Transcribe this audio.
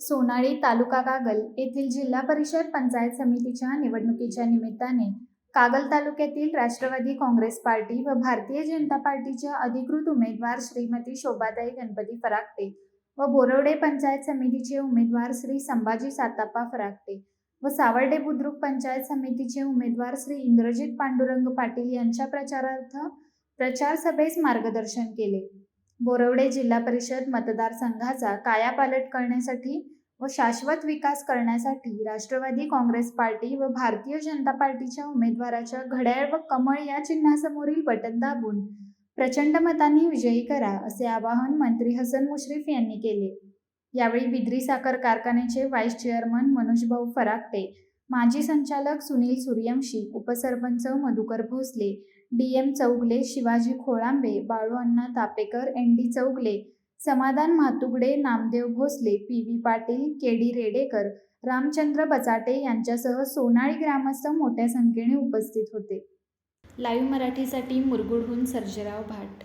सोनाळी तालुका कागल येथील जिल्हा परिषद पंचायत समितीच्या निवडणुकीच्या निमित्ताने कागल तालुक्यातील राष्ट्रवादी काँग्रेस पार्टी व भारतीय जनता पार्टीच्या अधिकृत उमेदवार श्रीमती शोभाताई गणपती फराकटे व बोरवडे पंचायत समितीचे उमेदवार श्री संभाजी साताप्पा फरागटे व सावर्डे बुद्रुक पंचायत समितीचे उमेदवार श्री इंद्रजित पांडुरंग पाटील यांच्या प्रचारार्थ प्रचार सभेस मार्गदर्शन केले. बोरवडे जिल्हा परिषद मतदारसंघाचा कायापालट करण्यासाठी व शाश्वत विकास करण्यासाठी राष्ट्रवादी काँग्रेस पार्टी व भारतीय जनता पार्टीच्या उमेदवाराच्या घड्याळ व कमळ या चिन्हासमोरील बटन दाबून प्रचंड मतांनी विजयी करा असे आवाहन मंत्री हसन मुश्रीफ यांनी केले. यावेळी बिद्री साखर कारखान्याचे व्हाईस चेअरमन मनोजभाऊ फराकटे माजी संचालक सुनील सूर्यवंशी उपसरपंच Madhukar Bhosale D M Chougale Shivaji Kholambe Balu Anna Tapekar N D Chougale Samadhan Mhatugade Namdev Bhosale P V Patil K D Redekar Ramchandra Bachate यांच्यासह सोनाळी ग्रामस्थ मोठ्या संख्येने उपस्थित होते. लाईव्ह मराठीसाठी मुरगुडहून सर्जेराव भाट